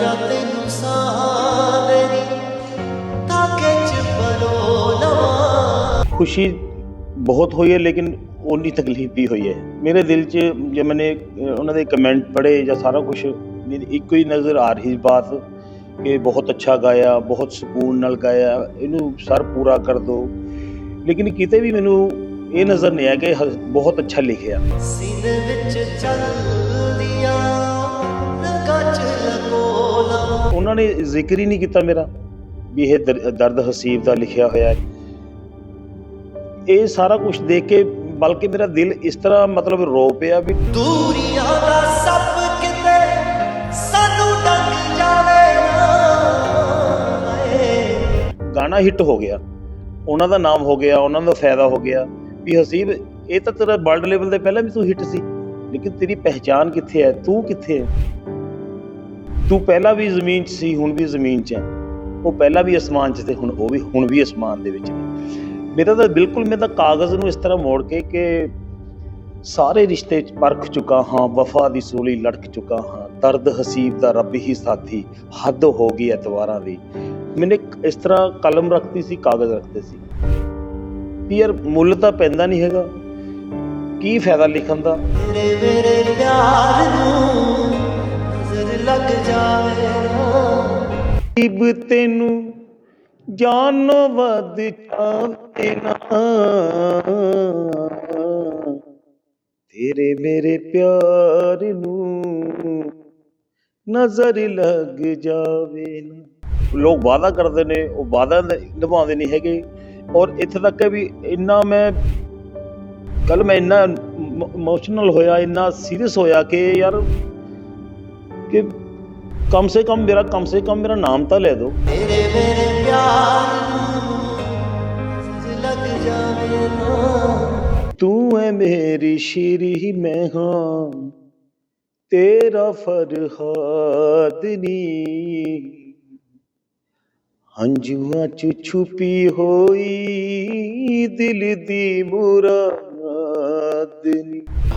ਜਾ ਤੈਨੂੰ ਸਾਹ ਮੇਰੀ ਤਾਕੇ ਚ ਪਰੋ ਲਵਾਂ। ਖੁਸ਼ੀ ਬਹੁਤ ਹੋਈ ਹੈ ਲੇਕਿਨ ਉਨੀ ਤਕਲੀਫ ਵੀ ਹੋਈ ਹੈ। ਮੇਰੇ ਦਿਲ 'ਚ ਜੇ ਮੈਨੇ ਉਹਨਾਂ ਦੇ ਕਮੈਂਟ ਪੜ੍ਹੇ ਜਾਂ ਸਾਰਾ ਕੁਝ ਮੇਰੀ ਇੱਕੋ ਹੀ ਨਜ਼ਰ ਆ ਰਹੀ ਬਾਤ ਕਿ ਬਹੁਤ ਅੱਛਾ ਗਾਇਆ ਬਹੁਤ ਸਕੂਨ ਨਾਲ ਗਾਇਆ ਇਹਨੂੰ ਸਰ ਪੂਰਾ ਕਰ ਦੋ। ਲੇਕਿਨ ਕਿਤੇ ਵੀ ਮੈਨੂੰ ਇਹ ਨਜ਼ਰ ਨਹੀਂ ਆਇਆ ਕਿ ਬਹੁਤ ਅੱਛਾ ਲਿਖਿਆ। ਸੀਨੇ ਵਿੱਚ ਚੱਲਦੀਆਂ ਉਹਨਾਂ ਨੇ ਜ਼ਿਕਰ ਹੀ ਨਹੀਂ ਕੀਤਾ ਮੇਰਾ ਵੀ ਇਹ ਦਰ- ਦਰਦ ਹਸੀਬ ਦਾ ਲਿਖਿਆ ਹੋਇਆ ਹੈ। ਇਹ ਸਾਰਾ ਕੁਝ ਦੇਖ ਕੇ ਬਲਕਿ ਮੇਰਾ ਦਿਲ ਇਸ ਤਰ੍ਹਾਂ ਮਤਲਬ ਰੋ ਪਿਆ ਵੀ ਦੂਰੀਆਂ ਦਾ ਸੱਪ ਕਿਤੇ ਸਾਨੂੰ ਡੰਗ ਜਾਵੇ ਗਾਣਾ ਹਿੱਟ ਹੋ ਗਿਆ ਉਹਨਾਂ ਦਾ ਨਾਮ ਹੋ ਗਿਆ ਉਹਨਾਂ ਦਾ ਫਾਇਦਾ ਹੋ ਗਿਆ ਵੀ ਹਸੀਬ ਇਹ ਤਾਂ ਤੇਰਾ ਵਰਲਡ ਲੈਵਲ ਤੇ ਪਹਿਲਾਂ ਵੀ ਤੂੰ ਹਿੱਟ ਸੀ ਲੇਕਿਨ ਤੇਰੀ ਪਹਿਚਾਨ ਕਿੱਥੇ ਹੈ ਤੂੰ ਕਿੱਥੇ ਹੈ? ਤੂੰ ਪਹਿਲਾਂ ਵੀ ਜ਼ਮੀਨ 'ਚ ਸੀ, ਹੁਣ ਵੀ ਜ਼ਮੀਨ 'ਚ ਹੈ। ਉਹ ਪਹਿਲਾਂ ਵੀ ਅਸਮਾਨ 'ਚ ਤੇ ਹੁਣ ਉਹ ਵੀ, ਹੁਣ ਵੀ ਅਸਮਾਨ ਦੇ ਵਿੱਚ ਮੇਰਾ ਤਾਂ ਬਿਲਕੁਲ, ਮੈਂ ਤਾਂ ਕਾਗਜ਼ ਨੂੰ ਇਸ ਤਰ੍ਹਾਂ ਮੋੜ ਕੇ ਕਿ ਸਾਰੇ ਰਿਸ਼ਤੇ ਪਰਖ ਚੁੱਕਾ ਹਾਂ, ਵਫਾ ਦੀ ਸੋਲੀ ਲੜਕ ਚੁੱਕਾ ਹਾਂ। ਦਰਦ ਹਸੀਬ ਦਾ ਰੱਬ ਹੀ ਸਾਥੀ, ਹੱਦ ਹੋ ਗਈ ਐਤਵਾਰਾਂ ਦੀ। ਮੈਨੇ ਇਸ ਤਰ੍ਹਾਂ ਕਲਮ ਰੱਖਦੀ ਸੀ, ਕਾਗਜ਼ ਰੱਖਦੇ ਸੀ। ਵੀ ਯਾਰ ਮੁੱਲ ਤਾਂ ਪੈਂਦਾ ਨਹੀਂ ਹੈਗਾ। ਕੀ ਫਾਇਦਾ ਲਿਖਣ ਦਾ? ਤੇਰੇ ਮੇਰੇ ਪਿਆਰ ਨੂੰ ਲੱਗ ਜਾਵੇ ਨਾ ਇਬ ਤੈਨੂੰ ਜਾਨੋਂ ਵੱਧ ਚਾਹੇ ਨਾ। ਤੇਰੇ ਮੇਰੇ ਪਿਆਰ ਨੂੰ ਨਜ਼ਰ ਲੱਗ ਜਾਵੇ ਨਾ। ਲੋਕ ਵਾਅਦਾ ਕਰਦੇ ਨੇ ਉਹ ਵਾਅਦਾ ਨ- ਨਿਭਾਉਂਦੇ ਨਹੀਂ ਹੈਗੇ। ਔਰ ਇੱਥੇ ਤੱਕ ਵੀ ਇੰਨਾ ਮੈਂ ਕੱਲ ਮੈਂ ਇੰਨਾ ਇਮੋਸ਼ਨਲ ਹੋਇਆ ਇੰਨਾ ਸੀਰੀਅਸ ਹੋਇਆ ਕਿ ਯਾਰ ਕਿ ਕਮ ਸੇ ਕਮ ਮੇਰਾ ਕਮ ਸੇ ਕਮ ਮੇਰਾ ਨਾਮ ਤਾਂ ਲੈ ਦਿਓ ਤੇਰੇ ਮੇਰੇ ਪਿਆਰ ਨੂੰ ਨਜ਼ਰ ਲੱਗ ਜਾਵੇ ਨਾ ਤੂੰ ਹੈ ਮੇਰੀ ਸ਼ੀਰੀ ਮੈਂ ਹਾਂ ਤੇਰਾ ਫਰਹਾਦ ਨੀ ਹੰਝੂਆਂ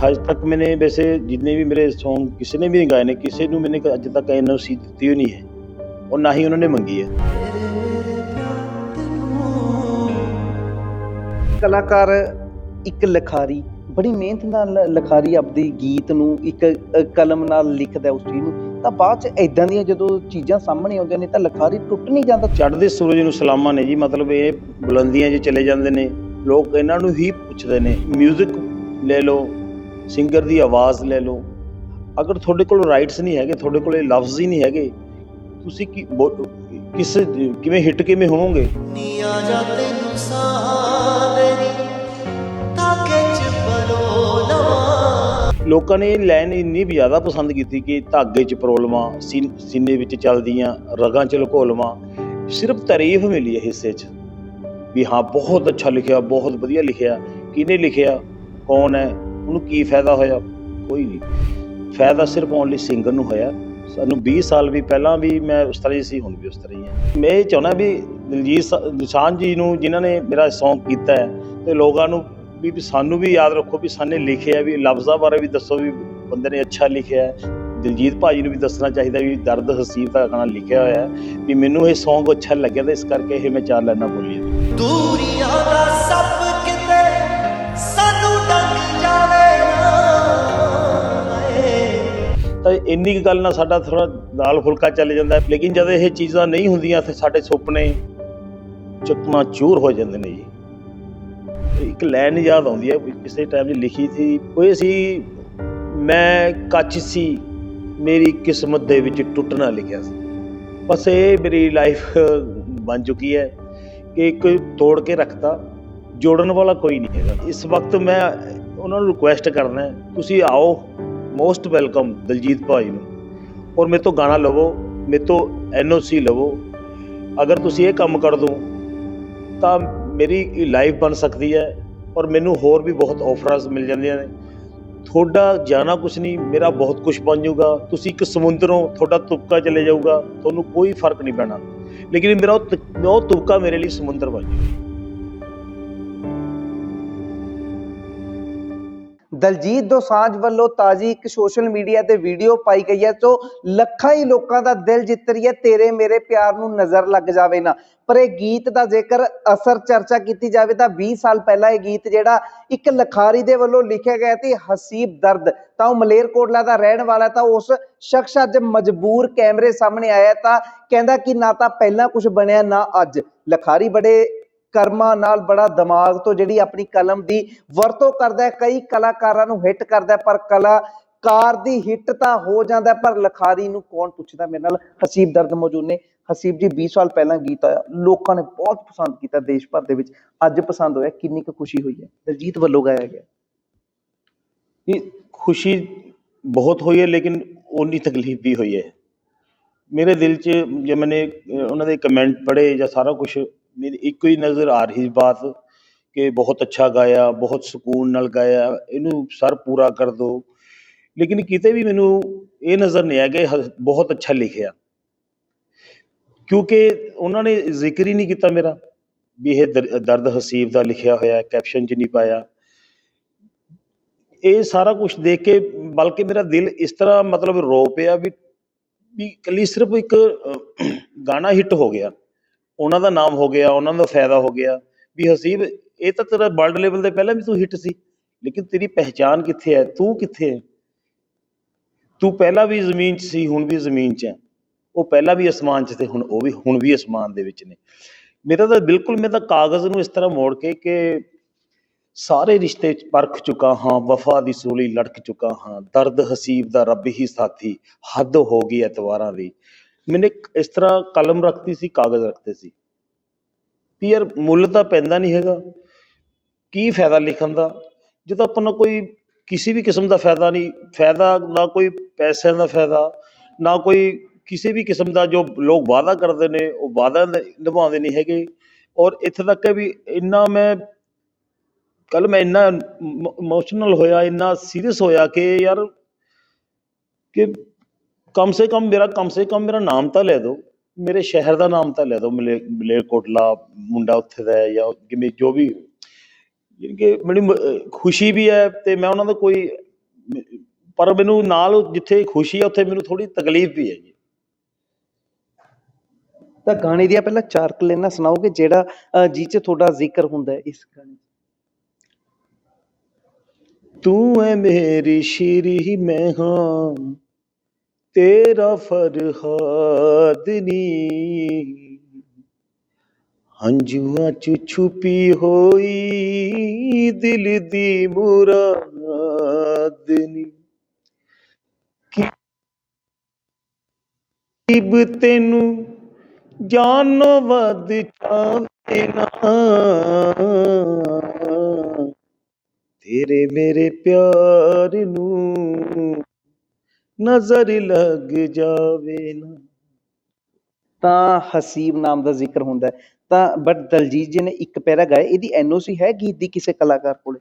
ਅੱਜ ਤੱਕ ਮੈਨੇ ਵੈਸੇ ਜਿੰਨੇ ਵੀ ਮੇਰੇ Song ਕਿਸੇ ਨੇ ਵੀ ਗਾਏ ਨੇ ਕਿਸੇ ਨੂੰ ਮੈਨੇ ਅੱਜ ਤੱਕ ਐਨਓਸੀ ਦਿੱਤੀ ਹੋਈ ਨਹੀਂ ਹੈ। ਔਰ ਨਾ ਹੀ ਉਹਨਾਂ ਨੇ ਮੰਗੀ ਹੈ। ਕਲਾਕਾਰ ਇੱਕ ਲਿਖਾਰੀ ਬੜੀ ਮਿਹਨਤ ਨਾਲ ਲਿਖਾਰੀ ਆਪਦੀ ਗੀਤ ਨੂੰ ਇੱਕ ਕਲਮ ਨਾਲ ਲਿਖਦਾ ਉਸ ਚੀਜ਼ ਨੂੰ ਤਾਂ ਬਾਅਦ ਚ ਐਦਾਂ ਦੀਆਂ ਜਦੋਂ ਚੀਜ਼ਾਂ ਸਾਹਮਣੇ ਆਉਂਦੀਆਂ ਨੇ ਤਾਂ ਲਿਖਾਰੀ ਟੁੱਟ ਨਹੀਂ ਜਾਂਦਾ। ਚੜ੍ਹਦੇ ਸੂਰਜ ਨੂੰ ਸਲਾਮਾਂ ਨੇ ਜੀ ਮਤਲਬ ਇਹ ਬੁਲੰਦੀਆਂ 'ਚ ਚਲੇ ਜਾਂਦੇ ਨੇ। ਲੋਕ ਇਹਨਾਂ ਨੂੰ ਹੀ ਪੁੱਛਦੇ ਨੇ। 뮤직 ਲੈ ਲਓ ਸਿੰਗਰ ਦੀ ਆਵਾਜ਼ ਲੈ ਲਓ। ਅਗਰ ਤੁਹਾਡੇ ਕੋਲ ਰਾਈਟਸ ਨਹੀਂ ਹੈਗੇ ਤੁਹਾਡੇ ਕੋਲ ਇਹ ਲਫ਼ਜ਼ ਹੀ ਨਹੀਂ ਹੈਗੇ ਤੁਸੀਂ ਕੀ ਕਿਸ ਕਿਵੇਂ ਹਿੱਟ ਕਿਵੇਂ ਹੋਵੋਗੇ? ਨੀਆਂ ਜਾ ਤੈਨੂੰ ਸਾਹ ਮੇਰੀ ਤਾਕੇ ਚ ਪਰੋ ਲਵਾਂ। ਲੋਕਾਂ ਨੇ ਇਹ ਲਾਈਨ ਇੰਨੀ ਵੀ ਜ਼ਿਆਦਾ ਪਸੰਦ ਕੀਤੀ ਕਿ ਧਾਗੇ 'ਚ ਪ੍ਰੋਬਲਮਾਂ ਸੀਨ- ਵਿੱਚ ਚੱਲਦੀਆਂ ਰਗਾਂ 'ਚ ਲਕੋਲਮਾਂ ਸਿਰਫ ਤਾਰੀਫ ਮਿਲੀ ਹੈ ਹਿੱਸੇ 'ਚ ਵੀ ਹਾਂ ਬਹੁਤ ਅੱਛਾ ਲਿਖਿਆ ਬਹੁਤ ਵਧੀਆ ਲਿਖਿਆ। ਕਿਹਨੇ ਲਿਖਿਆ? ਕੌਣ ਹੈ? ਉਹਨੂੰ ਕੀ ਫਾਇਦਾ ਹੋਇਆ? ਕੋਈ ਨਹੀਂ। ਫਾਇਦਾ ਸਿਰਫ ਓਨਲੀ ਸਿੰਗਰ ਨੂੰ ਹੋਇਆ। ਸਾਨੂੰ 20 ਸਾਲ ਵੀ ਪਹਿਲਾਂ ਵੀ ਮੈਂ ਉਸ ਤਰ੍ਹਾਂ ਹੀ ਸੀ, ਹੁਣ ਵੀ ਉਸ ਤਰ੍ਹਾਂ ਹੀ ਹਾਂ। ਮੈਂ ਇਹ ਚਾਹੁੰਦਾ ਵੀ ਦਿਲਜੀਤ ਨਿਸ਼ਾਨ ਜੀ ਨੂੰ ਜਿਨ੍ਹਾਂ ਨੇ ਮੇਰਾ ਸੌਂਗ ਕੀਤਾ ਹੈ ਤੇ ਲੋਕਾਂ ਨੂੰ ਵੀ ਵੀ ਸਾਨੂੰ ਵੀ ਯਾਦ ਰੱਖੋ ਵੀ ਸਾਨੇ ਲਿਖਿਆ ਵੀ, ਲਫ਼ਜ਼ਾਂ ਬਾਰੇ ਵੀ ਦੱਸੋ ਵੀ ਬੰਦੇ ਨੇ ਅੱਛਾ ਲਿਖਿਆ ਹੈ। ਦਿਲਜੀਤ ਭਾਜੀ ਨੂੰ ਵੀ ਦੱਸਣਾ ਚਾਹੀਦਾ ਵੀ ਦਰਦ ਹਸੀਬ ਦਾ ਗਾਣਾ ਲਿਖਿਆ ਹੋਇਆ ਹੈ ਵੀ ਮੈਨੂੰ ਇਹ ਸੌਂਗ ਅੱਛਾ ਲੱਗਿਆ ਤਾਂ ਇਸ ਕਰਕੇ ਇਹ ਮੈਂ ਚਾਰ ਲਾਈਨਾਂ ਬੋਲੀ ਦੂਰੀਆਂ ਦਾ ਸੱਪ ਤਾਂ ਇੰਨੀ ਕੁ ਗੱਲ ਨਾਲ ਸਾਡਾ ਥੋੜਾ ਦਾਲ ਫੁਲਕਾ ਚੱਲ ਜਾਂਦਾ ਲੇਕਿਨ ਜਦ ਇਹ ਚੀਜ਼ਾਂ ਨਹੀਂ ਹੁੰਦੀਆਂ ਤੇ ਸਾਡੇ ਸੁਪਨੇ ਚਕਨਾ ਚੂਰ ਹੋ ਜਾਂਦੇ ਨੇ ਜੀ। ਇੱਕ ਲਾਈਨ ਯਾਦ ਆਉਂਦੀ ਹੈ ਕਿਸੇ ਟਾਈਮ 'ਚ ਲਿਖੀ ਸੀ ਉਹ ਸੀ, ਮੈਂ ਕੱਚ ਸੀ, ਮੇਰੀ ਕਿਸਮਤ ਦੇ ਵਿੱਚ ਟੁੱਟਣਾ ਲਿਖਿਆ ਸੀ। ਬਸ ਇਹ ਮੇਰੀ ਲਾਈਫ ਬਣ ਚੁੱਕੀ ਹੈ ਕਿ ਇੱਕ ਤੋੜ ਕੇ ਰੱਖਤਾ, ਜੋੜਨ ਵਾਲਾ ਕੋਈ ਨਹੀਂ ਹੈਗਾ। ਇਸ ਵਕਤ ਮੈਂ ਉਹਨਾਂ ਨੂੰ ਰਿਕੁਐਸਟ ਕਰਨਾ ਤੁਸੀਂ ਆਓ ਮੋਸਟ ਵੈਲਕਮ ਦਲਜੀਤ ਭਾਈ ਨੂੰ। ਔਰ ਮੇਰੇ ਤੋਂ ਗਾਣਾ ਲਵੋ, ਮੇਰੇ ਤੋਂ ਐਨਓਸੀ ਲਵੋ। ਅਗਰ ਤੁਸੀਂ ਇਹ ਕੰਮ ਕਰ ਦੋ, ਤਾਂ ਮੇਰੀ ਲਾਈਫ ਬਣ ਸਕਦੀ ਹੈ ਔਰ ਮੈਨੂੰ ਹੋਰ ਵੀ ਬਹੁਤ ਆਫਰਸ ਮਿਲ ਜਾਂਦੀਆਂ ਨੇ। ਤੁਹਾਡਾ ਜਾਣਾ ਕੁਛ ਨਹੀਂ, ਮੇਰਾ ਬਹੁਤ ਕੁਝ ਬਣ ਜਾਊਗਾ। ਤੁਸੀਂ ਇੱਕ ਸਮੁੰਦਰੋਂ ਤੁਹਾਡਾ ਤੁਪਕਾ ਚਲੇ ਜਾਊਗਾ, ਤੁਹਾਨੂੰ ਕੋਈ ਫ਼ਰਕ ਨਹੀਂ ਪੈਣਾ। ਲੇਕਿਨ ਮੇਰਾ ਉਹ ਤੁ- ਉਹ ਤੁਪਕਾ ਮੇਰੇ ਲਈ ਸਮੁੰਦਰ ਬਣ ਜਾਊਗਾ। ਦਲਜੀਤ ਦੋਸਾਂਝ ਵੱਲੋਂ ਤਾਜੀ ਇੱਕ ਸੋਸ਼ਲ ਮੀਡੀਆ ਤੇ ਵੀਡੀਓ ਪਾਈ ਗਈ ਹੈ ਸੋ ਲੱਖਾਂ ਹੀ ਲੋਕਾਂ ਦਾ ਦਿਲ ਜਿੱਤ ਰਹੀ ਹੈ, ਤੇਰੇ ਮੇਰੇ ਪਿਆਰ ਨੂੰ ਨਜ਼ਰ ਲੱਗ ਜਾਵੇ ਨਾ। ਪਰ ਇਹ ਗੀਤ ਦਾ ਜੇਕਰ ਅਸਰ ਚਰਚਾ ਕੀਤੀ ਜਾਵੇ ਤਾਂ 20 ਸਾਲ ਪਹਿਲਾਂ ਇਹ ਗੀਤ ਜਿਹੜਾ ਇੱਕ ਲਖਾਰੀ ਦੇ ਵੱਲੋਂ ਲਿਖਿਆ ਗਿਆ ਸੀ, ਹਸੀਬ ਦਰਦ। ਤਾਂ ਉਹ ਮਲੇਰਕੋਟਲਾ ਦਾ ਰਹਿਣ ਵਾਲਾ ਤਾਂ ਉਸ ਸ਼ਖਸ ਅੱਜ ਮਜਬੂਰ ਕੈਮਰੇ ਸਾਹਮਣੇ ਆਇਆ ਤਾਂ ਕਹਿੰਦਾ ਕਿ ਨਾ ਤਾਂ ਪਹਿਲਾਂ ਕੁਝ ਬਣਿਆ, ਨਾ ਅੱਜ। ਲਖਾਰੀ ਬੜੇ ਕਰਮਾਂ ਨਾਲ ਬੜਾ ਦਿਮਾਗ ਤੋਂ ਜਿਹੜੀ ਆਪਣੀ ਕਲਮ ਦੀ ਵਰਤੋਂ ਕਰਦਾ ਹੈ ਕਈ ਕਲਾਕਾਰਾਂ ਨੂੰ ਹਿੱਟ ਕਰਦਾ ਹੈ, ਪਰ ਕਲਾਕਾਰ ਦੀ ਹਿੱਟ ਤਾਂ ਹੋ ਜਾਂਦਾ ਪਰ ਲਖਾਰੀ ਨੂੰ ਕੌਣ ਪੁੱਛਦਾ? ਮੇਰੇ ਨਾਲ ਹਸੀਬ ਦਰਦ ਮੌਜੂਦ ਨੇ। ਹਸੀਬ ਜੀ 20 ਸਾਲ ਪਹਿਲਾਂ ਗੀਤ ਆਇਆ। ਲੋਕਾਂ ਨੇ ਬਹੁਤ ਪਸੰਦ ਕੀਤਾ ਦੇਸ਼ ਭਰ ਦੇ ਵਿੱਚ। ਅੱਜ ਪਸੰਦ ਹੋਇਆ। ਕਿੰਨੀ ਕੁ ਖੁਸ਼ੀ ਹੋਈ ਹੈ? ਦਲਜੀਤ ਵੱਲੋਂ ਗਾਇਆ ਗਿਆ। ਇਹ ਖੁਸ਼ੀ ਬਹੁਤ ਹੋਈ ਹੈ ਲੇਕਿਨ ਉਨੀ ਤਕਲੀਫ ਵੀ ਹੋਈ ਹੈ। ਮੇਰੇ ਦਿਲ 'ਚ ਜੇ ਮੈਨੇ ਉਹਨਾਂ ਦੇ ਕਮੈਂਟ ਪੜ੍ਹੇ ਜਾਂ ਸਾਰਾ ਕੁਝ ਮੇਰੀ ਇੱਕੋ ਹੀ ਨਜ਼ਰ ਆ ਰਹੀ ਬਾਤ ਕਿ ਬਹੁਤ ਅੱਛਾ ਗਾਇਆ ਬਹੁਤ ਸਕੂਨ ਨਾਲ ਗਾਇਆ ਇਹਨੂੰ ਸਰ ਪੂਰਾ ਕਰ ਦੋ। ਲੇਕਿਨ ਕਿਤੇ ਵੀ ਮੈਨੂੰ ਇਹ ਨਜ਼ਰ ਨਹੀਂ ਆਇਆ ਕਿ ਹ- ਬਹੁਤ ਅੱਛਾ ਲਿਖਿਆ। ਕਿਉਂਕਿ ਉਹਨਾਂ ਨੇ ਜ਼ਿਕਰ ਹੀ ਨਹੀਂ ਕੀਤਾ ਮੇਰਾ ਵੀ ਇਹ ਦਰ- ਦਰਦ ਹਸੀਬ ਦਾ ਲਿਖਿਆ ਹੋਇਆ ਕੈਪਸ਼ਨ 'ਚ ਨਹੀਂ ਪਾਇਆ। ਇਹ ਸਾਰਾ ਕੁਝ ਦੇਖ ਕੇ ਬਲਕਿ ਮੇਰਾ ਦਿਲ ਇਸ ਤਰ੍ਹਾਂ ਮਤਲਬ ਰੋ ਪਿਆ ਵੀ ਵੀ ਇਕੱਲੀ ਸਿਰਫ ਇੱਕ ਅਹ, ਗਾਣਾ ਹਿੱਟ ਹੋ ਗਿਆ। ਉਹਨਾਂ ਦਾ ਨਾਮ ਹੋ ਗਿਆ, ਉਹਨਾਂ ਦਾ ਫਾਇਦਾ ਹੋ ਗਿਆ। ਵੀ ਹਸੀਬ, ਇਹ ਤਾਂ ਤੇਰਾ ਵਰਲਡ ਲੈਵਲ ਤੇ ਪਹਿਲਾਂ ਵੀ ਤੂੰ ਹਿੱਟ ਸੀ, ਲੇਕਿਨ ਤੇਰੀ ਪਹਿਚਾਨ ਕਿੱਥੇ ਹੈ? ਤੂੰ ਕਿੱਥੇ ਹੈ? ਤੂੰ ਪਹਿਲਾਂ ਵੀ ਜ਼ਮੀਨ 'ਚ ਸੀ, ਹੁਣ ਵੀ ਜ਼ਮੀਨ 'ਚ ਹੈ। ਉਹ ਪਹਿਲਾਂ ਵੀ ਅਸਮਾਨ 'ਚ ਤੇ ਹੁਣ ਉਹ ਵੀ, ਹੁਣ ਵੀ ਅਸਮਾਨ ਦੇ ਵਿੱਚ ਨੇ। ਮੇਰਾ ਤਾਂ ਬਿਲਕੁਲ, ਮੈਂ ਤਾਂ ਕਾਗਜ਼ ਨੂੰ ਇਸ ਤਰ੍ਹਾਂ ਮੋੜ ਕੇ ਕਿ ਸਾਰੇ ਰਿਸ਼ਤੇ ਪਰਖ ਚੁੱਕਾ ਹਾਂ, ਵਫਾ ਦੀ ਸੂਲੀ ਲੜਕ ਚੁੱਕਾ ਹਾਂ। ਦਰਦ ਹਸੀਬ ਦਾ ਰੱਬ ਹੀ ਸਾਥੀ, ਹੱਦ ਹੋ ਗਈ ਐਤਵਾਰਾਂ ਦੀ। ਮੈਨੇ ਇੱਕ ਇਸ ਤਰ੍ਹਾਂ ਕਲਮ ਰੱਖਤੀ ਸੀ, ਕਾਗਜ਼ ਰੱਖਤੇ ਸੀ। ਵੀ ਯਾਰ ਮੁੱਲ ਤਾਂ ਪੈਂਦਾ ਨਹੀਂ ਹੈਗਾ। ਕੀ ਫਾਇਦਾ ਲਿਖਣ ਦਾ? ਜਦੋਂ ਆਪਾਂ ਨੂੰ ਕੋਈ ਕਿਸੇ ਵੀ ਕਿਸਮ ਦਾ ਫਾਇਦਾ ਨਹੀਂ, ਫਾਇਦਾ ਨਾ ਕੋਈ ਪੈਸਿਆਂ ਦਾ ਫਾਇਦਾ, ਨਾ ਕੋਈ ਕਿਸੇ ਵੀ ਕਿਸਮ ਦਾ ਜੋ ਲੋਕ ਵਾਅਦਾ ਕਰਦੇ ਨੇ, ਉਹ ਵਾਅਦਾ ਨਿਭਾਉਂਦੇ ਨਹੀਂ ਹੈਗੇ। ਔਰ ਇੱਥੇ ਤੱਕ ਹੈ ਵੀ ਇੰਨਾ ਮੈਂ ਕੱਲ ਮੈਂ ਇੰਨਾ ਇਮੋਸ਼ਨਲ ਹੋਇਆ, ਇੰਨਾ ਸੀਰੀਅਸ ਹੋਇਆ ਕਿ ਯਾਰ, ਕਿ ਕਮ ਸੇ ਕਮ ਮੇਰਾ ਕਮ ਸੇ ਕਮ ਮੇਰਾ ਨਾਮ ਤਾਂ ਲੈ ਦਿਓ ਮੇਰੇ ਸ਼ਹਿਰ ਦਾ ਨਾਮ ਤਾਂ ਲੈ ਦਿਓ ਮਲੇਰਕੋਟਲਾ ਮੁੰਡਾ ਉੱਥੇ ਦਾ ਹੈ ਜਾਂ ਕਿਵੇਂ ਜੋ ਵੀ ਕਿ ਮੈਨੂੰ ਖੁਸ਼ੀ ਵੀ ਹੈ ਤੇ ਮੈਂ ਉਹਨਾਂ ਦਾ ਕੋਈ ਪਰ ਮੈਨੂੰ ਨਾਲ ਜਿੱਥੇ ਖੁਸ਼ੀ ਹੈ ਉੱਥੇ ਮੈਨੂੰ ਥੋੜੀ ਤਕਲੀਫ ਵੀ ਹੈ ਜੀ ਤਾਂ ਗਾਣੇ ਦੀਆਂ ਪਹਿਲਾਂ ਚਾਰ ਕਲੇਨਾ ਸੁਣਾਓਗੇ ਜਿਹੜਾ ਜੀ 'ਚ ਤੁਹਾਡਾ ਜ਼ਿਕਰ ਹੁੰਦਾ ਹੈ ਇਸ ਗਾਣੇ ਤੂੰ ਹੈ ਮੇਰੀ ਸ਼ੀਰੀ ਮੈਂ ਹਾਂ ਤੇਰਾ ਫਰਹਾਦ ਨੀ। ਹੰਝੂਆਂ ਚ ਛੁਪੀ ਹੋਈ ਦਿਲ ਦੀ ਮੁਰਾਦ ਨੀ। ਕਿਬ ਤੈਨੂੰ ਜਾਨੋਂ ਵੱਧ ਚਾਵੇ ਨਾ। ਤੇਰੇ ਮੇਰੇ ਪਿਆਰ ਨੂੰ ਨਜ਼ਰ ਲੱਗ ਜਾਵੇ ਨਾ ਤਾਂ ਹਸੀਬ ਨਾਮ ਦਾ ਜ਼ਿਕਰ ਹੁੰਦਾ ਹੈ ਤਾਂ ਬਟ ਦਲਜੀਤ ਜੀ ਨੇ ਇੱਕ ਪੈਰਾ ਗਾਇਆ ਇਹਦੀ ਐਨਓਸੀ ਹੈ ਗੀਤ ਦੀ ਕਿਸੇ ਕਲਾਕਾਰ ਕੋਲੇ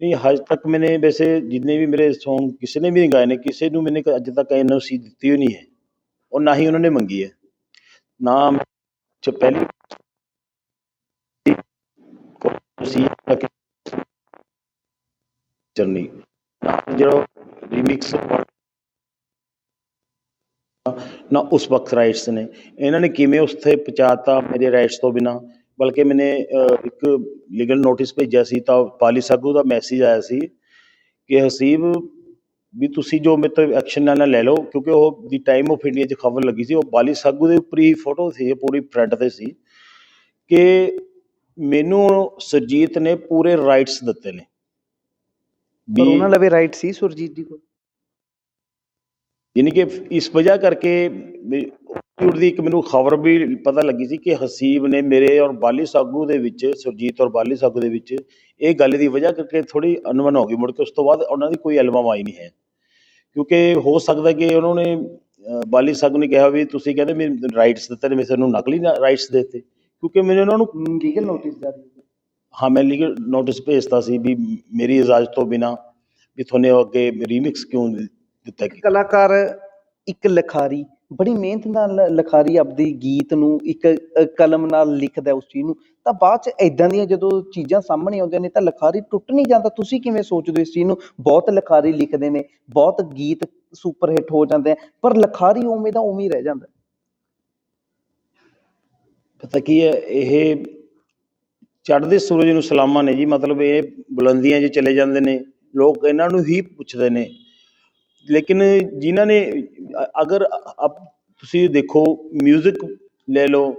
ਨਹੀਂ ਹਜੇ ਤੱਕ ਮੈਨੇ ਵੈਸੇ ਜਿੰਨੇ ਵੀ ਮੇਰੇ Song ਕਿਸੇ ਨੇ ਵੀ ਨਹੀਂ ਗਾਏ ਨੇ ਕਿਸੇ ਨੂੰ ਮੈਨੇ ਅੱਜ ਤੱਕ ਐਨਓਸੀ ਦਿੱਤੀ ਹੋਈ ਨਹੀਂ ਹੈ ਔਰ ਨਾ ਹੀ ਉਹਨਾਂ ਨੇ ਮੰਗੀ ਹੈ ਨਾ ਮੈਂ ਚ ਪਹਿਲੀ ਸੀ ਚਰਨੀ ਨਾ ਜਿਹੜਾ ਰੀਮਿਕਸ ਨਾ ਉਸ ਵਕਤ ਰਾਈਟਸ ਨੇ। ਇਹਨਾਂ ਨੇ ਕਿਵੇਂ ਉੱਥੇ ਪਹੁੰਚਾਤਾ ਮੇਰੇ ਰਾਈਟਸ ਤੋਂ ਬਿਨਾ? ਬਲਕਿ ਮੈਨੇ ਇੱਕ ਲੀਗਲ ਨੋਟਿਸ ਭੇਜਿਆ ਸੀ ਤਾਂ ਪਾਲੀ ਸਾਗੂ ਦਾ ਮੈਸੇਜ ਆਇਆ ਸੀ ਕਿ ਹਸੀਬ ਵੀ ਤੁਸੀਂ ਜੋ ਮੇਰੇ ਤੋਂ ਐਕਸ਼ਨ ਲੈਣਾ ਲੈ ਲਓ ਕਿਉਂਕਿ ਉਹ ਦੀ ਟਾਈਮ ਆਫ ਇੰਡੀਆ 'ਚ ਖਬਰ ਲੱਗੀ ਸੀ। ਉਹ ਬਾਲੀ ਸਾਗੂ ਦੇ ਉੱਪਰ ਹੀ ਫੋਟੋ ਸੀ ਪੂਰੀ ਫਰੰਟ ਤੇ ਸੀ ਕਿ ਮੈਨੂੰ ਸੁਰਜੀਤ ਨੇ ਪੂਰੇ ਰਾਈਟਸ ਦਿੱਤੇ ਨੇ। ਪਰ ਉਹਨਾਂ ਲਵੇ ਰਾਈਟ ਸੀ ਸੁਰਜੀਤ ਜੀ ਕੋਲ? ਯਾਨੀ ਕਿ ਇਸ ਵਜ੍ਹਾ ਕਰਕੇ ਦੀ ਇੱਕ ਮੈਨੂੰ ਖਬਰ ਵੀ ਪਤਾ ਲੱਗੀ ਸੀ ਕਿ ਹਸੀਬ ਨੇ ਮੇਰੇ ਔਰ ਬਾਲੀ ਸਾਗੂ ਦੇ ਵਿੱਚ ਸੁਰਜੀਤ ਔਰ ਬਾਲੀ ਸਾਗੂ ਦੇ ਵਿੱਚ ਇਹ ਗੱਲ ਦੀ ਵਜ੍ਹਾ ਕਰਕੇ ਥੋੜੀ ਅਨਬਨ ਹੋ ਗਈ। ਮੁੜ ਕੇ ਉਸ ਤੋਂ ਬਾਅਦ ਉਹਨਾਂ ਦੀ ਕੋਈ ਐਲਬਮ ਆਈ ਨਹੀਂ ਹੈ। ਕਿਉਂਕਿ ਹੋ ਸਕਦਾ ਕਿ ਉਹਨਾਂ ਨੇ ਬਾਲੀ ਸਾਗੂ ਨੇ ਕਿਹਾ ਵੀ ਤੁਸੀਂ ਕਹਿੰਦੇ ਮੇਰੇ ਰਾਈਟਸ ਦਿੱਤੇ ਨੇ ਮੈਂ ਤੁਹਾਨੂੰ ਨਕਲੀ ਰਾਈਟਸ ਦਿੱਤੇ। ਕਿਉਂਕਿ ਮੈਨੂੰ ਉਹਨਾਂ ਨੂੰ ਲੀਗਲ ਨੋਟਿਸ ਜਾਰੀ ਹਾਂ ਮੈਂ ਲੀਗਲ ਨੋਟਿਸ ਭੇਜਤਾ ਸੀ ਵੀ ਮੇਰੀ ਇਜਾਜ਼ਤ ਤੋਂ ਬਿਨਾ ਵੀ ਤੁਹਾਨੂੰ ਅੱਗੇ ਰੀਮਿਕਸ ਕਿਉਂ ਦਿੱਤਾ ਗਿਆ। ਕਲਾਕਾਰ ਇੱਕ ਲਖਾਰੀ ਬੜੀ ਮਿਹਨਤ ਨਾਲ ਲਿਖਾਰੀ ਆਪਦੀ ਗੀਤ ਨੂੰ ਇੱਕ ਅ, ਕਲਮ ਨਾਲ ਲਿਖਦਾ ਉਸ ਚੀਜ਼ ਨੂੰ। ਤਾਂ ਬਾਅਦ ਚ ਇਦਾਂ ਦੀਆਂ ਜਦੋਂ ਚੀਜ਼ਾਂ ਸਾਹਮਣੇ ਆਉਂਦੀਆਂ ਨੇ ਤਾਂ ਲਿਖਾਰੀ ਟੁੱਟ ਨਹੀਂ ਜਾਂਦਾ। ਤੁਸੀਂ ਕਿਵੇਂ ਸੋਚਦੇ ਹੋ ਇਸ ਚੀਜ਼ ਨੂੰ? ਬਹੁਤ ਲਿਖਾਰੀ ਲਿਖਦੇ ਨੇ ਬਹੁਤ ਗੀਤ ਸੁਪਰ ਹਿੱਟ ਹੋ ਜਾਂਦੇ ਆ ਪਰ ਲਿਖਾਰੀ ਉਵੇਂ ਦਾ ਉਵੇਂ ਹੀ ਰਹਿ ਜਾਂਦਾ। ਪਤਾ ਕੀ ਹੈ ਇਹ ਚੜ੍ਹਦੇ ਸੂਰਜ ਨੂੰ ਸਲਾਮਾਂ ਨੇ ਜੀ ਮਤਲਬ ਇਹ ਬੁਲੰਦੀਆਂ 'ਚ ਚਲੇ ਜਾਂਦੇ ਨੇ। ਲੋਕ ਇਹਨਾਂ ਨੂੰ ਹੀ ਪੁੱਛਦੇ ਨੇ। ਲੇਕਿਨ ਜਿਨ੍ਹਾਂ ਨੇ, ਅਗਰ ਅਪ- ਤੁਸੀਂ ਦੇਖੋ ਮਿਊਜ਼ਿਕ ਲੈ ਲਓ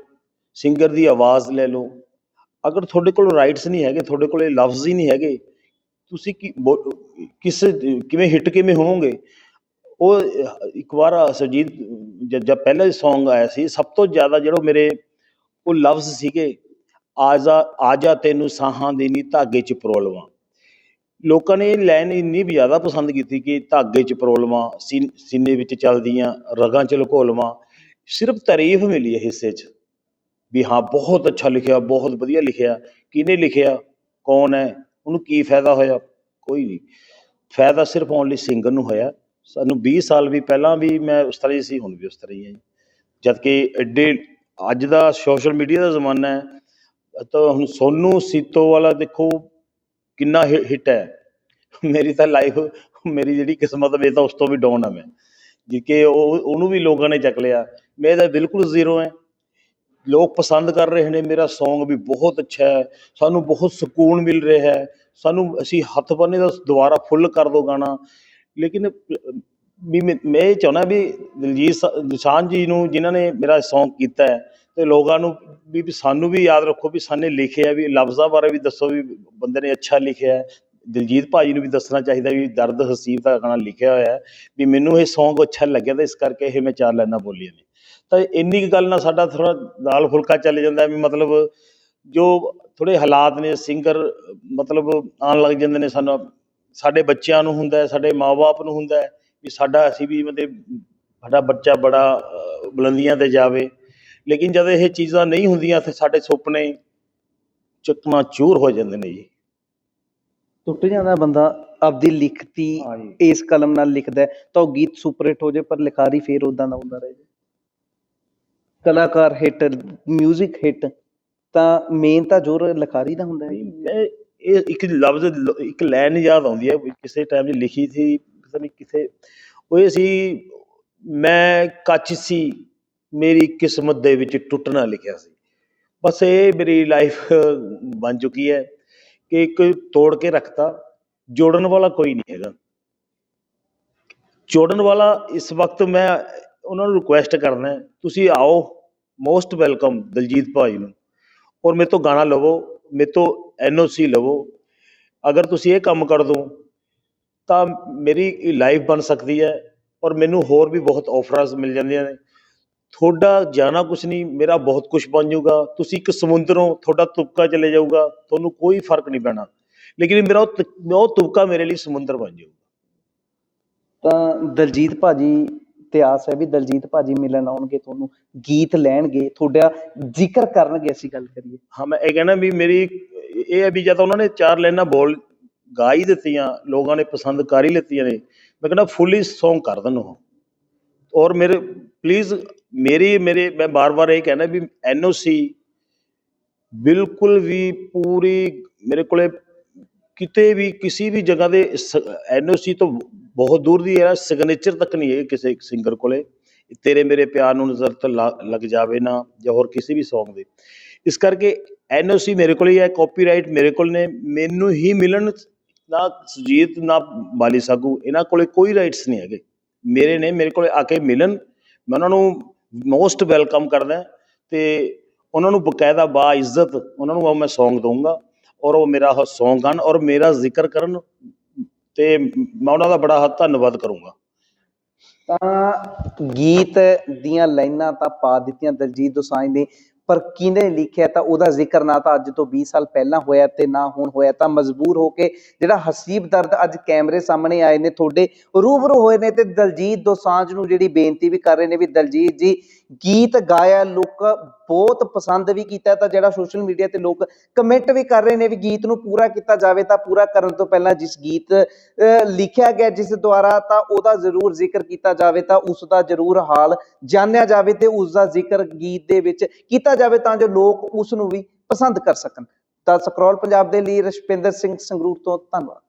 ਸਿੰਗਰ ਦੀ ਆਵਾਜ਼ ਲੈ ਲਓ, ਅਗਰ ਤੁਹਾਡੇ ਕੋਲ ਰਾਈਟਸ ਨਹੀਂ ਹੈਗੇ, ਤੁਹਾਡੇ ਕੋਲ ਇਹ ਲਫ਼ਜ਼ ਹੀ ਨਹੀਂ ਹੈਗੇ, ਤੁਸੀਂ ਕੀ, ਬੋ- ਕਿਸ, ਕਿਵੇਂ ਹਿੱਟ ਕਿਵੇਂ ਹੋਵੋਗੇ? ਉਹ, ਇੱਕ ਵਾਰ ਸੁਰਜੀਤ ਜਦ ਜਦ ਪਹਿਲਾ Song ਆਇਆ ਸੀ, ਸਭ ਤੋਂ ਜ਼ਿਆਦਾ ਜਿਹੜਾ ਮੇਰੇ, ਉਹ ਲਫ਼ਜ਼ ਸੀਗੇ, ਆਜਾ ਆਜਾ ਤੈਨੂੰ ਸਾਹਾਂ ਦੀ ਨੀ ਧਾਗੇ 'ਚ ਪਰੋਲਵਾਂ। ਲੋਕਾਂ ਨੇ ਇਹ ਲਾਈਨ ਇੰਨੀ ਵੀ ਜ਼ਿਆਦਾ ਪਸੰਦ ਕੀਤੀ ਕਿ ਧਾਗੇ 'ਚ ਪਰੋਲਵਾਂ ਸੀ ਸੀਨੇ ਵਿੱਚ ਚੱਲਦੀਆਂ, ਰਗਾਂ 'ਚ ਲੁਕੋਲਵਾਂ ਸਿਰਫ ਤਾਰੀਫ ਮਿਲੀ ਹੈ ਹਿੱਸੇ 'ਚ। ਵੀ ਹਾਂ, ਬਹੁਤ ਅੱਛਾ ਲਿਖਿਆ, ਬਹੁਤ ਵਧੀਆ ਲਿਖਿਆ। ਕਿਹਨੇ ਲਿਖਿਆ? ਕੌਣ ਹੈ? ਉਹਨੂੰ ਕੀ ਫਾਇਦਾ ਹੋਇਆ? ਕੋਈ ਨਹੀਂ। ਫਾਇਦਾ ਸਿਰਫ ਓਨਲੀ ਸਿੰਗਰ ਨੂੰ ਹੋਇਆ। ਸਾਨੂੰ 20 ਸਾਲ ਵੀ ਪਹਿਲਾਂ ਵੀ ਮੈਂ ਉਸ ਤਰ੍ਹਾਂ ਹੀ ਸੀ, ਹੁਣ ਵੀ ਉਸ ਤਰ੍ਹਾਂ ਹੀ ਹੈ ਜਦ ਕਿ ਐਡੇ ਅੱਜ ਦਾ ਸੋਸ਼ਲ ਮੀਡੀਆ ਦਾ ਜ਼ਮਾਨਾ ਹੈ, ਤਾਂ ਹੁਣ ਸੋਨੂ ਸੀਤੋ ਵਾਲਾ ਦੇਖੋ ਕਿੰਨਾ ਹਿੱਟ ਹੈ। ਮੇਰੀ ਤਾਂ ਲਾਈਫ ਮੇਰੀ ਜਿਹੜੀ ਕਿਸਮਤ ਮੇਰੇ ਤਾਂ ਉਸ ਤੋਂ ਵੀ ਡਾਊਨ ਆ ਮੈਂ। ਜੀ ਕਿ ਉਹ, ਉਹਨੂੰ ਵੀ ਲੋਕਾਂ ਨੇ ਚੱਕ ਲਿਆ। ਮੈਂ ਤਾਂ ਬਿਲਕੁਲ ਜ਼ੀਰੋ ਹੈ। ਲੋਕ ਪਸੰਦ ਕਰ ਰਹੇ ਨੇ। ਮੇਰਾ Song ਵੀ ਬਹੁਤ ਅੱਛਾ ਹੈ। ਸਾਨੂੰ ਬਹੁਤ ਸਕੂਨ ਮਿਲ ਰਿਹਾ ਹੈ। ਸਾਨੂੰ, ਅਸੀਂ ਹੱਥ ਬੰਨੇ ਦਾ ਦੁਬਾਰਾ ਫੁੱਲ ਕਰ ਦੋ ਗਾਣਾ। ਲੇਕਿਨ, ਵੀ ਮੈਂ ਮੈਂ ਇਹ ਚਾਹੁੰਦਾ ਵੀ ਦਿਲਜੀਤ ਨਿਸ਼ਾਨ ਜੀ ਨੂੰ, ਜਿਨ੍ਹਾਂ ਨੇ ਮੇਰਾ Song ਕੀਤਾ ਹੈ ਤੇ ਲੋਕਾਂ ਨੂੰ ਵੀ ਵੀ ਸਾਨੂੰ ਵੀ ਯਾਦ ਰੱਖੋ ਵੀ ਸਾਨੇ ਲਿਖਿਆ ਵੀ ਲਫ਼ਜ਼ਾਂ ਬਾਰੇ ਵੀ ਦੱਸੋ ਵੀ ਬੰਦੇ ਨੇ ਅੱਛਾ ਲਿਖਿਆ ਹੈ। ਦਿਲਜੀਤ ਭਾਜੀ ਨੂੰ ਵੀ ਦੱਸਣਾ ਚਾਹੀਦਾ ਵੀ ਦਰਦ ਹਸੀਬ ਦਾ ਗਾਣਾ ਲਿਖਿਆ ਹੋਇਆ ਵੀ ਮੈਨੂੰ ਇਹ Song ਅੱਛਾ ਲੱਗਿਆ ਤਾਂ ਇਸ ਕਰਕੇ ਇਹ ਮੈਂ ਚਾਰ ਲਾਈਨਾਂ ਬੋਲੀਆਂ ਨੇ। ਤਾਂ ਇੰਨੀ ਕੁ ਗੱਲ ਨਾਲ ਸਾਡਾ ਥੋੜਾ ਦਾਲ ਫੁਲਕਾ ਚੱਲ ਜਾਂਦਾ ਵੀ ਮਤਲਬ ਜੋ ਥੋੜੇ ਹਾਲਾਤ ਨੇ, ਸਿੰਗਰ ਮਤਲਬ ਆਉਣ ਲੱਗ ਜਾਂਦੇ ਨੇ ਸਾਨੂੰ, ਸਾਡੇ ਬੱਚਿਆਂ ਨੂੰ ਹੁੰਦਾ ਹੈ, ਸਾਡੇ ਮਾਪੇ ਨੂੰ ਹੁੰਦਾ ਵੀ ਸਾਡਾ ਅਸੀਂ ਵੀ ਮਤਲਬ ਸਾਡਾ ਬੱਚਾ ਬੜਾ ਬੁਲੰਦੀਆਂ ਤੇ ਜਾਵੇ। ਲੇਕਿਨ ਜਦ ਇਹ ਚੀਜ਼ਾਂ ਨਹੀਂ ਹੁੰਦੀਆਂ ਤੇ ਸਾਡੇ ਸੁਪਨੇ ਚਕਨਾ ਚੂਰ ਹੋ ਜਾਂਦੇ ਨੇ ਜੀ। ਟੁੱਟ ਜਾਂਦਾ ਬੰਦਾ ਆਪਦੀ ਲਿਖਤੀ ਇਸ ਕਲਮ ਨਾਲ ਲਿਖਦਾ ਤਾਂ ਉਹ ਗੀਤ ਸੁਪਰ ਹਿੱਟ ਹੋ ਜਾਏ ਪਰ ਲਿਖਾਰੀ ਫੇਰ ਉਦਾਂ ਦਾ ਹੁੰਦਾ ਰਹੇ। ਕਲਾਕਾਰ ਹਿੱਟ 뮤직 ਹਿੱਟ ਤਾਂ ਮੇਨ ਤਾਂ ਜ਼ੋਰ ਲਿਖਾਰੀ ਦਾ ਹੁੰਦਾ ਹੈ। ਮੈਂ ਇਹ ਇੱਕ ਲਫ਼ਜ਼ ਇੱਕ ਲਾਈਨ ਯਾਦ ਆਉਂਦੀ ਹੈ ਕਿਸੇ ਟਾਈਮ 'ਚ ਲਿਖੀ ਸੀ ਪਤਾ ਨਹੀਂ ਕਿਥੇ ਉਹ ਸੀ ਮੈਂ ਕੱਚ ਸੀ ਮੇਰੀ ਕਿਸਮਤ ਦੇ ਵਿੱਚ ਟੁੱਟਣਾ ਲਿਖਿਆ ਸੀ। ਬਸ ਇਹ ਮੇਰੀ ਲਾਈਫ ਬਣ ਚੁੱਕੀ ਹੈ ਕਿ ਇੱਕ ਤੋੜ ਕੇ ਰੱਖਤਾ, ਜੋੜਨ ਵਾਲਾ ਕੋਈ ਨਹੀਂ ਹੈਗਾ। ਜੋੜਨ ਵਾਲਾ ਇਸ ਵਕਤ ਮੈਂ ਉਹਨਾਂ ਨੂੰ ਰਿਕੁਐਸਟ ਕਰਨਾ ਤੁਸੀਂ ਆਓ ਮੋਸਟ ਵੈਲਕਮ ਦਲਜੀਤ ਭਾਈ ਨੂੰ। ਔਰ ਮੇਰੇ ਤੋਂ ਗਾਣਾ ਲਵੋ, ਮੇਰੇ ਤੋਂ ਐਨਓਸੀ ਲਵੋ। ਅਗਰ ਤੁਸੀਂ ਇਹ ਕੰਮ ਕਰ ਦੋ, ਤਾਂ ਮੇਰੀ ਲਾਈਫ ਬਣ ਸਕਦੀ ਹੈ ਔਰ ਮੈਨੂੰ ਹੋਰ ਵੀ ਬਹੁਤ ਆਫਰਸ ਮਿਲ ਜਾਂਦੀਆਂ ਨੇ। ਤੁਹਾਡਾ ਜਾਣਾ ਕੁਝ ਨਹੀਂ ਮੇਰਾ ਬਹੁਤ ਕੁਝ ਬਣ ਜਾਊਗਾ। ਤੁਸੀਂ ਇੱਕ ਸਮੁੰਦਰੋਂ ਤੁਹਾਡਾ ਤੁਪਕਾ ਚਲੇ ਜਾਊਗਾ ਤੁਹਾਨੂੰ ਕੋਈ ਫ਼ਰਕ ਨਹੀਂ ਪੈਣਾ। ਲੇਕਿਨ ਮੇਰਾ ਉਹ ਤੁ- ਉਹ ਤੁਪਕਾ ਮੇਰੇ ਲਈ ਸਮੁੰਦਰ ਬਣ ਜਾਊਗਾ। ਤਾਂ ਦਲਜੀਤ ਭਾਜੀ ਤੇ ਆਸ ਹੈ ਵੀ ਦਲਜੀਤ ਭਾਜੀ ਮਿਲਣ ਆਉਣਗੇ ਤੁਹਾਨੂੰ ਗੀਤ ਲੈਣਗੇ ਤੁਹਾਡਾ ਜ਼ਿਕਰ ਕਰਨਗੇ ਅਸੀਂ ਗੱਲ ਕਰੀਏ। ਹਾਂ ਮੈਂ ਇਹ ਕਹਿਣਾ ਵੀ ਮੇਰੀ ਇਹ ਹੈ ਵੀ ਜਦ ਉਹਨਾਂ ਨੇ ਚਾਰ ਲਾਈਨਾਂ ਬੋਲ ਗਾ ਹੀ ਦਿੱਤੀਆਂ ਲੋਕਾਂ ਨੇ ਪਸੰਦ ਕਰ ਹੀ ਲਿੱਤੀਆਂ ਨੇ। ਮੈਂ ਕਹਿੰਦਾ ਫੁੱਲੀ Song ਕਰ ਦੇਣ ਉਹ ਔਰ ਮੇਰੇ ਪਲੀਜ਼ ਮੇਰੀ, ਮੇਰੇ, ਮੈਂ ਬਾਰ-ਬਾਰ ਇਹ ਕਹਿਣਾ ਵੀ ਐਨਓਸੀ ਬਿਲਕੁਲ ਵੀ ਪੂਰੀ ਮੇਰੇ ਕੋਲੇ ਕਿਤੇ ਵੀ, ਕਿਸੇ ਵੀ ਜਗ੍ਹਾ ਦੇ ਐਨਓਸੀ ਤੋਂ ਬਹੁਤ ਦੂਰ ਦੀ ਹੈ ਸਿਗਨੇਚਰ ਤੱਕ ਨਹੀਂ ਹੈ ਕਿਸੇ ਸਿੰਗਰ ਕੋਲੇ। ਤੇਰੇ ਮੇਰੇ ਪਿਆਰ ਨੂੰ ਨਜ਼ਰ ਤਾਂ ਲੱਗ ਜਾਵੇ ਨਾ, ਜਾਂ ਹੋਰ ਕਿਸੇ ਵੀ Song ਦੇ। ਇਸ ਕਰਕੇ ਐਨਓਸੀ ਮੇਰੇ ਕੋਲ ਹੀ ਹੈ ਕਾਪੀਰਾਈਟ ਮੇਰੇ ਕੋਲ ਨੇ, ਮੈਨੂੰ ਹੀ ਮਿਲਣ ਨਾ ਸੁਜੀਤ ਨਾ ਬਾਲੀ ਸਾਗੂ, ਇਹਨਾਂ ਕੋਲੇ ਕੋਈ ਰਾਈਟਸ ਨਹੀਂ ਹੈਗੇ। ਮੇਰੇ ਨੇ ਮੇਰੇ ਕੋਲੇ ਆ ਕੇ ਮਿਲਣ, ਮੈਂ ਉਹਨਾਂ ਨੂੰ ਮੋਸਟ ਵੈਲਕਮ ਕਰਦਾ ਤੇ ਉਹਨਾਂ ਨੂੰ ਬਕਾਇਦਾ ਬਾ ਇੱਜ਼ਤ ਉਹਨਾਂ ਨੂੰ ਮੈਂ ਸੌਂਗ ਦਊਂਗਾ ਔਰ ਉਹ ਮੇਰਾ ਸੌਂਗ ਹਨ ਔਰ ਮੇਰਾ ਜ਼ਿਕਰ ਕਰਨ ਤੇ ਮੈਂ ਉਹਨਾਂ ਦਾ ਬੜਾ ਹੱਥ ਧੰਨਵਾਦ ਕਰੂੰਗਾ। ਤਾਂ ਗੀਤ ਦੀਆਂ ਲਾਈਨਾਂ ਤਾਂ ਪਾ ਦਿੱਤੀਆਂ ਦਲਜੀਤ ਦੋਸਾਂਝ ਨੇ। ਪਰ ਕਿਹਨੇ ਲਿਖਿਆ ਤਾਂ ਉਹਦਾ ਜ਼ਿਕਰ ਨਾ ਤਾਂ ਅੱਜ ਤੋਂ 20 ਸਾਲ ਪਹਿਲਾਂ ਹੋਇਆ ਤੇ ਨਾ ਹੁਣ ਹੋਇਆ, ਤਾਂ ਮਜਬੂਰ ਹੋ ਕੇ ਜਿਹੜਾ ਹਸੀਬ ਦਰਦ ਅੱਜ ਕੈਮਰੇ ਸਾਹਮਣੇ ਆਏ ਨੇ, ਤੁਹਾਡੇ ਰੂਬਰੂ ਹੋਏ ਨੇ ਤੇ ਦਲਜੀਤ ਦੋਸਾਂਝ ਨੂੰ ਜਿਹੜੀ ਬੇਨਤੀ ਵੀ ਕਰ ਰਹੇ ਨੇ ਵੀ ਦਲਜੀਤ ਜੀ ਗੀਤ ਗਾਇਆ ਲੋਕ ਬਹੁਤ ਪਸੰਦ ਵੀ ਕੀਤਾ ਤਾਂ ਜਿਹੜਾ ਸੋਸ਼ਲ ਮੀਡੀਆ ਤੇ ਲੋਕ ਕਮੈਂਟ ਵੀ ਕਰ ਰਹੇ ਨੇ ਵੀ ਗੀਤ ਨੂੰ ਪੂਰਾ ਕੀਤਾ ਜਾਵੇ ਤਾਂ ਪੂਰਾ ਕਰਨ ਤੋਂ ਪਹਿਲਾਂ ਜਿਸ ਗੀਤ ਅਹ, ਲਿਖਿਆ ਗਿਆ ਜਿਸ ਦੁਆਰਾ ਤਾਂ ਉਹਦਾ ਜ਼ਰੂਰ ਜ਼ਿਕਰ ਕੀਤਾ ਜਾਵੇ ਤਾਂ ਉਸ ਦਾ ਜ਼ਰੂਰ ਹਾਲ ਜਾਣਿਆ ਜਾਵੇ ਤੇ ਉਸ ਦਾ ਜ਼ਿਕਰ ਗੀਤ ਦੇ ਵਿੱਚ ਕੀਤਾ ਜਾਵੇ ਤਾਂ ਜੋ ਲੋਕ ਉਸ ਨੂੰ ਵੀ ਪਸੰਦ ਕਰ ਸਕਣ। ਤਾਂ ਸਕਰੋਲ ਪੰਜਾਬ ਦੇ ਲਈ ਰਸ਼ਪਿੰਦਰ ਸਿੰਘ ਸੰਗਰੂਰ ਤੋਂ ਧੰਨਵਾਦ।